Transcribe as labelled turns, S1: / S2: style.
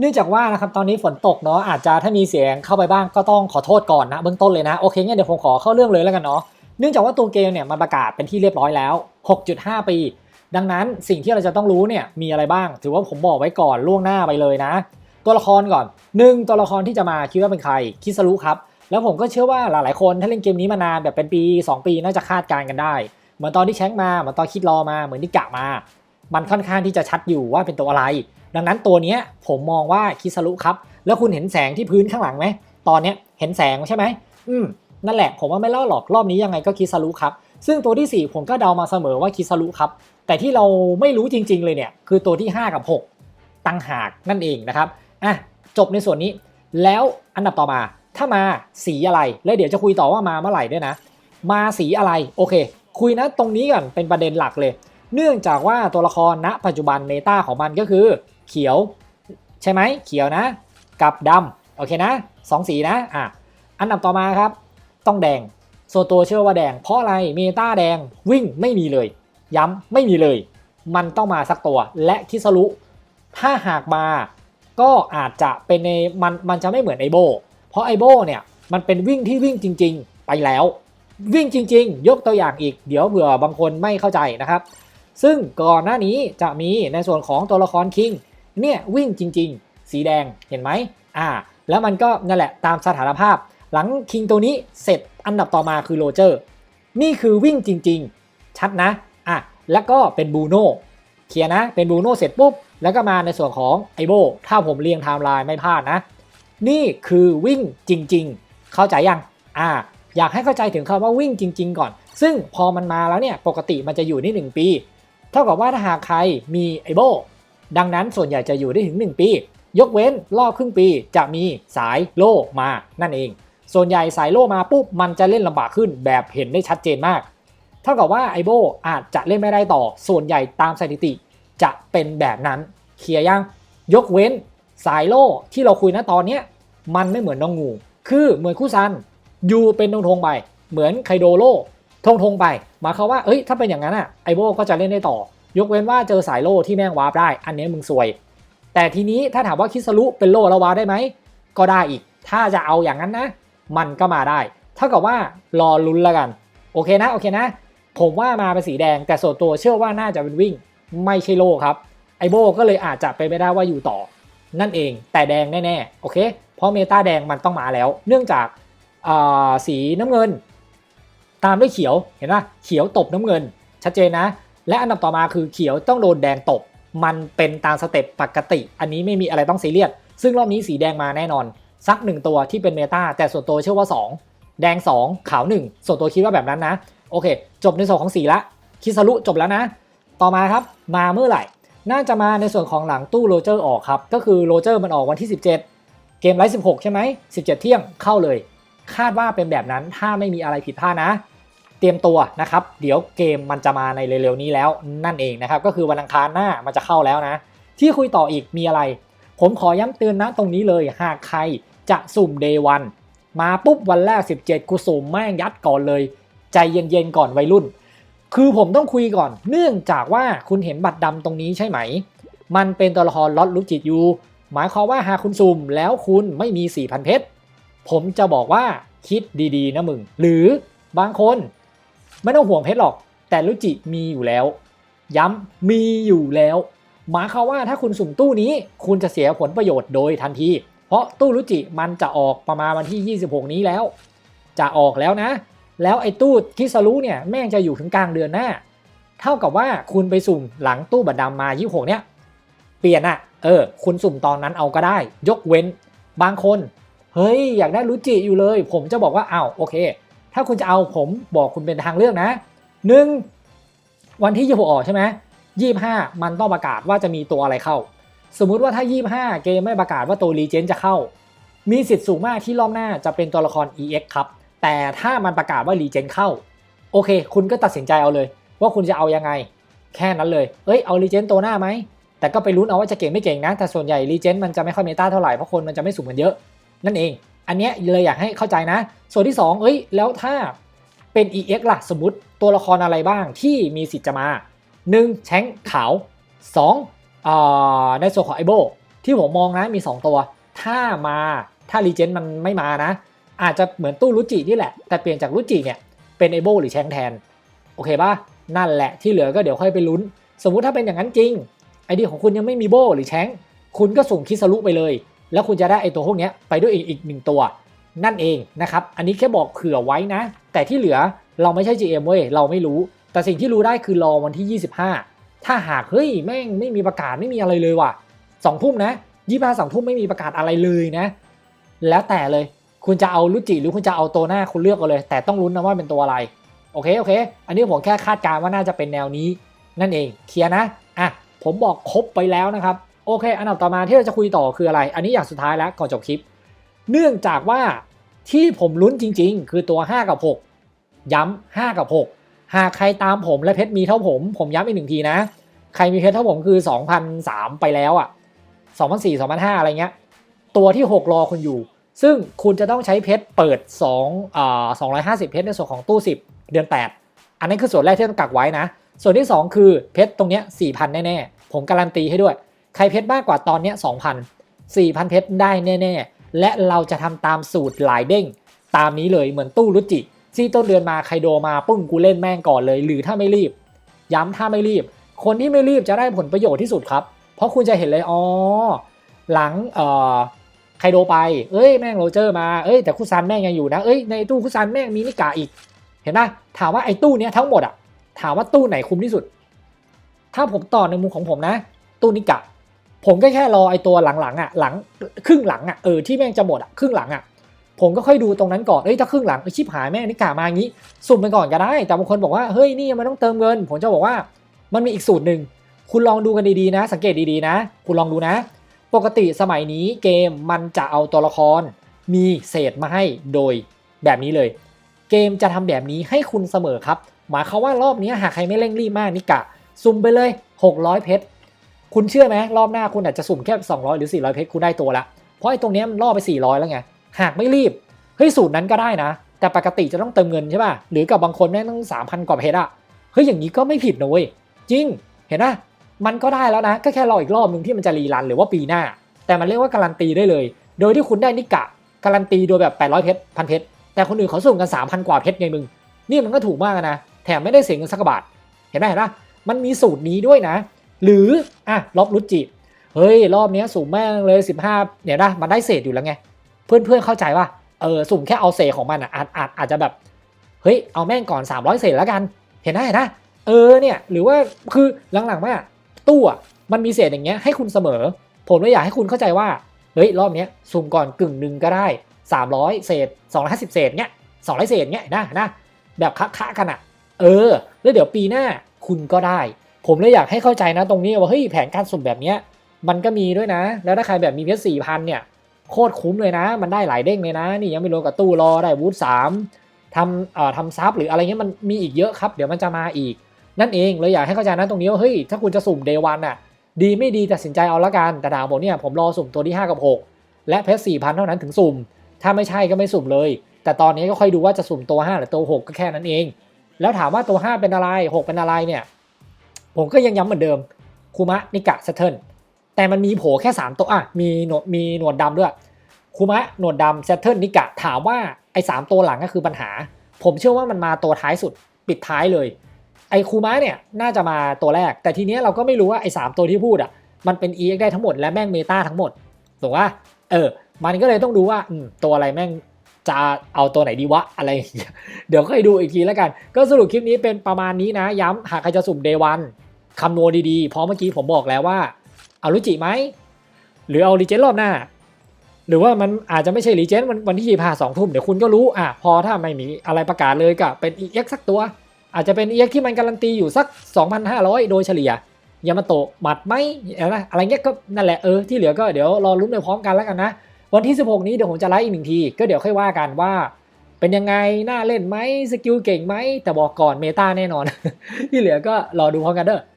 S1: เนื่องจากว่านะครับตอนนี้ฝนตกเนาะอาจจะถ้ามีเสียงเข้าไปบ้างก็ต้องขอโทษก่อนนะเบื้องต้นเลยนะโอเคงั้นเดี๋ยวผมขอเข้าเรื่องเลยแล้วกันเนาะเนื่องจากว่าตัวเกมเนี่ยมันประกาศเป็นที่เรียบร้อยแล้ว 6.5 ปี ดังนั้นสิ่งที่เราจะต้องรู้เนี่ยมีอะไรบ้าง ถือว่าผมบอกไว้ก่อนล่วงหน้าไปเลยนะ ตัวละครก่อนหนึ่งตัวละครที่จะมาคิดว่าเป็นใครคิสรุครับแล้วผมก็เชื่อว่าหลายๆคนถ้าเล่นเกมนี้มานานแบบเป็นปี 2 ปีน่าจะคาดการณ์กันได้เหมือนตอนที่แชงมาเหมือนตอนคิดรอมาเหมือนที่กะมา มันค่อนข้างที่จะชัดอยู่ว่าเป็นตัวอะไร ดังนั้นตัวนี้ผมมองว่าคิสรุครับ แล้วคุณเห็นแสงที่พื้นข้างหลังไหม ตอนนี้เห็นแสงใช่ไหม อืม นั่นแหละ ผมว่าไม่รอดหรอกรอบนี้ยังไงก็คิสรุครับ ซึ่งตัวที่ 4 ผมก็เดามาเสมอว่าคิสรุครับ แต่ที่เราไม่รู้จริง ๆ เลยเนี่ย คือตัวที่ 5 กับ 6 ตั้งหากนั่นเองนะครับ อะ จบในส่วนนี้ แล้วอันดับต่อมา ถ้ามาสีอะไร แล้วเดี๋ยวจะคุยต่อว่ามาเมื่อไหร่ด้วยนะ มาสีอะไร โอเค คุยนะตรงนี้ก่อน เป็นประเด็นหลักเลย เนื่องจากว่าตัวละครณ ปัจจุบันเมตาของมันก็คือ เขียว ใช่ไหมเขียวนะ กับดำโอเคนะสองสีนะอะอันดับต่อมาครับ ต้องแดงโซวตัวเชื่อว่าแดง เพราะอะไรเมตาแดงวิ่งไม่มีเลย ย้ำไม่มีเลย มันต้องมาสักตัว และคิสรุถ้าหากมาก็อาจจะเป็นในมันมันจะไม่เหมือนไอโบเพราะไอโบเนี่ยมันเป็นวิ่งที่วิ่งจริง ๆ ไปแล้ว วิ่งจริง ๆ ยกตัวอย่างอีกเดี๋ยวเผื่อบางคนไม่เข้าใจนะครับ ซึ่งก่อนหน้านี้จะมีในส่วนของตัวละครคิง เนี่ยวิ่งจริง ๆ สีแดงเห็นไหมอ่า แล้วมันก็นั่นแหละตามสถานภาพ หลังคิงตัวนี้เสร็จอันดับต่อมาคือโรเจอร์ นี่คือวิ่งจริง ๆ ชัดนะอะแล้วก็เป็นบูโน่เคลียร์นะเป็นบูโน่เสร็จปุ๊บแล้วก็มาในส่วนของไอโบถ้าผมเรียงไทม์ไลน์ไม่พลาดนะ นี่คือวิ่งจริง ๆ เข้าใจยังอ่าอยากให้เข้าใจถึงคำว่าวิ่งจริง ๆ ก่อน ซึ่งพอมันมาแล้วเนี่ยปกติมันจะอยู่ที่1ปี เท่ากับว่าถ้าหากใครมีไอโบ ดังนั้นส่วนใหญ่จะอยู่ได้ถึง 1 ปี ยกเว้นรอบครึ่งปีจะมีสายโล่มานั่นเอง ส่วนใหญ่สายโล่มาปุ๊บมันจะเล่นลำบากขึ้นแบบเห็นได้ชัดเจนมาก เท่ากับว่าไอโบอาจจะเล่นไม่ได้ต่อ ส่วนใหญ่ตามสถิติจะเป็นแบบนั้นเคลียร์ยังยกเว้นสายโล่ที่เราคุยนะตอนเนี้ยมันไม่เหมือนน้องงู คือเหมือนคู่ซันยูเป็นทงทงไป เหมือนไคโดโลทงทงไปหมายความว่าเอ้ยถ้าเป็นอย่างนั้นอะไอโบก็จะเล่นได้ต่อ ยกเว้นว่าเจอสายโล่ที่แม่งวาร์ปได้ อันนี้มึงซวย แต่ทีนี้ถ้าถามว่าคิสรุเป็นโล่แล้ววาร์ปได้ไหม ก็ได้อีก ถ้าจะเอาอย่างนั้นนะ มันก็มาได้ เท่ากับว่ารอลุ้นแล้วกัน โอเคนะ โอเคนะ ผมว่ามาเป็นสีแดง แต่ส่วนตัวเชื่อว่าน่าจะเป็นวิ่ง ไม่ใช่โล่ครับ ไอโบก็เลยอาจจะไปไม่ได้ว่าอยู่ต่อ นั่นเอง แต่แดงแน่ๆ โอเค เพราะเมตาแดงมันต้องมาแล้ว เนื่องจากสีน้ำเงิน ตามด้วยเขียว เห็นปะเขียวตบน้ำเงิน ชัดเจนนะ และอันดับต่อมาคือเขียวต้องโดนแดงตบมันเป็นตามสเต็ปปกติ อันนี้ไม่มีอะไรต้องซีเรียส ซึ่งรอบนี้สีแดงมาแน่นอน สักหนึ่งตัวที่เป็นเมตาแต่ส่วนตัวเชื่อว่า 2 แดง 2 ขาว 1 ส่วนตัวคิดว่าแบบนั้นนะ โอเค จบในส่วนของสีละ คิสรุจบแล้วนะ ต่อมาครับ มาเมื่อไหร่ น่าจะมาในส่วนของหลังตู้โรเจอร์ออกครับ ก็คือโรเจอร์มันออกวันที่ 17 เกมไลฟ์16 ใช่ไหม17 เที่ยงเข้าเลย คาดว่าเป็นแบบนั้นถ้าไม่มีอะไรผิดพลาดนะ เตรียมตัวนะครับ เดี๋ยวเกมมันจะมาในเร็วๆนี้แล้วนั่นเองนะครับ ก็คือวันอังคารหน้ามันจะเข้าแล้วนะ ที่คุยต่ออีกมีอะไร ผมขอย้ำเตือนนะตรงนี้เลยหากใครจะสุ่ม day 1มาปุ๊บวันแรก 17 กูสุ่มแม่งยัดก่อนเลย ใจเย็นๆก่อนวัยรุ่น คือผมต้องคุยก่อน เนื่องจากว่าคุณเห็นบัตรดำตรงนี้ใช่ไหม มันเป็นตัวละครล็อตลุกจิตยูหมายความว่าหากคุณสุ่มแล้วคุณไม่มี 4,000 เพชรผมจะบอกว่าคิดดีๆนะมึง หรือบางคน ไม่ต้องห่วงเพชรหรอก แต่ลุจิมีอยู่แล้ว ย้ำมีอยู่แล้ว หมายความว่าถ้าคุณสุ่มตู้นี้ คุณจะเสียผลประโยชน์โดยทันที เพราะตู้ลุจิมันจะออกประมาณวันที่ 26 นี้แล้ว จะออกแล้วนะ แล้วไอ้ตู้คิสรุเนี่ยแม่งจะอยู่ถึงกลางเดือนหน้า เท่ากับว่าคุณไปสุ่มหลังตู้บัตรดำมา 26 เนี่ยเปลี่ยนอะเออ คุณสุ่มตอนนั้นเอาก็ได้ ยกเว้น บางคน เฮ้ย อยากได้รุจิอยู่เลย ผมจะบอกว่าอ้าวโอเค ถ้าคุณจะเอาผมบอกคุณเป็นทางเลือกนะหนึ่งวันที่26ออกใช่ไหมยี่ห้ามันต้องประกาศว่าจะมีตัวอะไรเข้า สมมุติว่าถ้า25เกมไม่ประกาศว่าตัวรีเจนจะเข้า มีสิทธิ์สูงมากที่รอบหน้าจะเป็นตัวละคร EX ครับ แต่ถ้ามันประกาศว่ารีเจนเข้า โอเค คุณก็ตัดสินใจเอาเลย ว่าคุณจะเอายังไง แค่นั้นเลย เอ้ยเอารีเจนตัวหน้าไหมแต่ก็ไปลุ้นเอาว่าจะเก่งไม่เก่งนะ แต่ส่วนใหญ่รีเจนมันจะไม่ค่อยเมตาเท่าไหร่เพราะคนมันจะไม่สูงกันเยอะ นั่นเอง อันเนี้ยเลยอยากให้เข้าใจนะ ส่วนที่ 2 เอ้ย แล้วถ้าเป็น EX ล่ะสมมติตัวละครอะไรบ้างที่มีสิทธิ์จะมา 1. แชงขาว 2. อ่าในส่วนของไอโบที่ผมมองนะมี 2 ตัว ถ้ามาถ้ารีเจนมันไม่มานะ อาจจะเหมือนตู้รุจินี่แหละ แต่เปลี่ยนจากรุจิเนี่ยเป็นไอโบหรือแชงแทน โอเคป่ะนั่นแหละที่เหลือก็เดี๋ยวค่อยไปลุ้น สมมุติถ้าเป็นอย่างนั้นจริงไอเดียของคุณยังไม่มีโบหรือแชงคุณก็ส่งคิสรุไปเลย แล้วคุณจะได้ไอตัวพวกนี้ไปด้วยอีกอีกหนึ่งตัว นั่นเองนะครับ อันนี้แค่บอกเผื่อไว้นะ แต่ที่เหลือเราไม่ใช่ GM เว้ยเราไม่รู้ แต่สิ่งที่รู้ได้คือรอวันที่ 25 ถ้าหากเฮ้ยแม่งไม่มีประกาศไม่มีอะไรเลยว่ะสองทุ่มนะยี่ห้าสองทุ่มไม่มีประกาศอะไรเลยนะ แล้วแต่เลยคุณจะเอาลุจิหรือคุณจะเอาตัวหน้าคุณเลือกเอาเลย แต่ต้องลุ้นนะว่าเป็นตัวอะไร โอเคโอเค อันนี้ผมแค่คาดการณ์ว่าน่าจะเป็นแนวนี้ นั่นเองเคลียร์นะอะผมบอกครบไปแล้วนะครับ โอเค อันดับต่อมาที่เราจะคุยต่อคืออะไร อันนี้อย่างสุดท้ายแล้วก่อนจบคลิป เนื่องจากว่าที่ผมลุ้นจริง ๆ คือตัว 5 กับ 6 ย้ำ5กับ 6 หากใครตามผมและเพชรมีเท่าผม ผมย้ำอีกหนึ่งทีนะ ใครมีเพชรเท่าผมคือ 2,003 ไปแล้วอะ่ะ2,004 2,005 อะไรเงี้ย ตัวที่ 6 รอคุณอยู่ ซึ่งคุณจะต้องใช้เพชรเปิด2อ่า250 เพชรในส่วนของตู้ 10 เดือน 8 อันนั้นคือส่วนแรกที่ต้องกักไว้นะ ส่วนที่ 2 คือเพชรตรงเนี้ย4,000 แน่ ๆ ผมการันตีให้ด้วย ใครเพชรมากกว่าตอนนี้2,000 4,000 เพชรได้แน่ ๆ และเราจะทำตามสูตรหลายเด้ง ตามนี้เลยเหมือนตู้รุจิที่ต้นเดือนมาใครโดมาปึ้งกูเล่นแม่งก่อนเลย หรือถ้าไม่รีบ ย้ำถ้าไม่รีบ คนที่ไม่รีบจะได้ผลประโยชน์ที่สุดครับ เพราะคุณจะเห็นเลยอ๋อหลังเอ่อไคโดไป เอ้ยแม่งโรเจอร์มา เอ้ยแต่คุซันแม่งยังอยู่นะ เอ้ยในตู้คุซันแม่งมีนิกาอีก เห็นไหมถามว่าไอ้ตู้เนี้ยทั้งหมดอะถามว่าตู้ไหนคุ้มที่สุด ถ้าผมต่อในมุมของผมนะ ตู้นิกะ ผมก็แค่รอไอตัวหลังๆอะหลังครึ่งหลังอะเออที่แม่งจะหมดอะครึ่งหลังอะผมก็ค่อยดูตรงนั้นก่อนเอ้ยถ้าครึ่งหลังไอชิบหายแม่งนิกามาอย่างนี้ สุ่มไปก่อนก็ได้ แต่บางคนบอกว่าเฮ้ยนี่ยังไม่ต้องเติมเงิน ผมจะบอกว่ามันมีอีกสูตรหนึ่งคุณลองดูกันดีๆนะ สังเกตดีๆนะ คุณลองดูนะ ปกติสมัยนี้เกมมันจะเอาตัวละคร มีเศษมาให้โดยแบบนี้เลย เกมจะทำแบบนี้ให้คุณเสมอครับ หมายความว่ารอบนี้หากใครไม่เร่งรีบมากนิกะสุ่มไปเลย 600 เพชร คุณเชื่อไหมรอบหน้าคุณอาจจะสุ่มแค่ 200 หรือ 400 เพชรคุณได้ตัวละ เพราะไอ้ตรงนี้มันล่อไป 400 แล้วไง หากไม่รีบ เฮ้ยสูตรนั้นก็ได้นะ แต่ปกติจะต้องเติมเงินใช่ป่ะ หรือกับบางคนแม่งต้อง 3,000 กว่าเพชรอะเฮ้ยอย่างนี้ก็ไม่ผิดนะเว้ย จริง เห็นนะมันก็ได้แล้วนะ ก็แค่รออีกรอบหนึ่งที่มันจะรีรันหรือว่าปีหน้า แต่มันเรียกว่าการันตีได้เลย โดยที่คุณได้นิกะการันตีโดยแบบ 800 เพชรพันเพชร แต่คนอื่นเขาสุ่มกัน 3,000 กว่าเพชรไงมึง นี่มันก็ถูกมากนะ แถมไม่ได้เสียเงินสักบาท เห็นไหมเห็นปะมันมีสูตรนี้ด้วยนะ หรืออะลบรุจิเฮ้ย รอบนี้สุ่มแม่งเลย 15เนี่ยนะมันได้เศษอยู่แล้วไง เพื่อนๆเข้าใจว่าเออสุ่มแค่เอาเศษของมันอะอาจอาจอาจจะแบบเฮ้ยเอาแม่งก่อน 300 เศษแล้วกัน เห็นไหมเห็นไหมเออเนี่ยหรือว่าคือหลังๆว่าตู้อะมันมีเศษอย่างเงี้ยให้คุณเสมอ ผมเลยอยากให้คุณเข้าใจว่าเฮ้ยรอบนี้สุ่มก่อนกึ่งหนึ่งก็ได้ 300 เศษ 250 เศษเนี้ย200 เศษเนี้ยนะนะแบบคะๆกันอะ เออ แล้วเดี๋ยวปีหน้าคุณก็ได้ ผมเลยอยากให้เข้าใจนะตรงนี้ว่าเฮ้ยแผนการสุ่มแบบเนี้ยมันก็มีด้วยนะ แล้วถ้าใครแบบมีเพชรสี่พันเนี่ยโคตรคุ้มเลยนะ มันได้หลายเด้งเลยนะ นี่ยังไม่รวมกับตู้รอได้วูดสามทำเอ่อทำซับหรืออะไรเงี้ยมันมีอีกเยอะครับ เดี๋ยวมันจะมาอีก นั่นเองเลยอยากให้เข้าใจนะตรงนี้ว่าเฮ้ยถ้าคุณจะสุ่มเดวันอะดีไม่ดีตัดสินใจเอาละกันแต่ดาวผมเนี่ยผมรอสุ่มตัวที่ 5 กับ 6 และเพชรสี่พันเท่านั้นถึงสุ่ม ถ้าไม่ใช่ก็ไม่สุ่มเลย แต่ตอนนี้ก็ค่อยดูว่าจะสุ่มตัว 5 หรือตัว 6 ก็แค่นั้นเอง แล้วถามว่าตัว 5 เป็นอะไร 6 เป็นอะไรเนี่ย ผมก็ยังย้ำเหมือนเดิมคูมะนิกะเซเทิลแต่มันมีโผล่แค่ 3 ตัวอะมีหนวดมีหนวดดำด้วยคูมะหนวดดำเซเทิลนิกะถามว่าไอ้สามตัวหลังก็คือปัญหา ผมเชื่อว่ามันมาตัวท้ายสุดปิดท้ายเลย ไอ้คูมะเนี่ยน่าจะมาตัวแรก แต่ทีเนี้ยเราก็ไม่รู้ว่าไอ้สามตัวที่พูดอะมันเป็น EX ได้ทั้งหมดและแม่งเมตาทั้งหมดถูกปะเออ มันก็เลยต้องดูว่าอืมตัวอะไรแม่ง จะเอาตัวไหนดีวะอะไรอย่างเงี้ยเดี๋ยวค่อยดูอีกทีแล้วกัน ก็สรุปคลิปนี้เป็นประมาณนี้นะ ย้ำหากใครจะสุ่มเดวันคำนวณดีๆ เพราะเมื่อกี้ผมบอกแล้วว่า เอารุจิไหม หรือเอารีเจนรอบหน้า หรือว่ามันอาจจะไม่ใช่รีเจนวันวันที่ยี่ห้าสองทุ่มเดี๋ยวคุณก็รู้อะพอถ้าไม่มีอะไรประกาศเลยก็เป็น EX สักตัว อาจจะเป็น EX ที่มันการันตีอยู่สัก 2,500 โดยเฉลี่ยยามาโตะหมัดไหมอะไรเงี้ยก็นั่นแหละเออที่เหลือก็เดี๋ยวรอลุ้นไปพร้อมกันแล้วกันนะ วันที่ 16 นี้เดี๋ยวผมจะไลฟ์อีกหนึ่งที ก็เดี๋ยวค่อยว่ากันว่า เป็นยังไง น่าเล่นไหมสกิลเก่งไหม แต่บอกก่อนเมตาแน่นอน ที่เหลือก็รอดูพร้อมกันเด้อ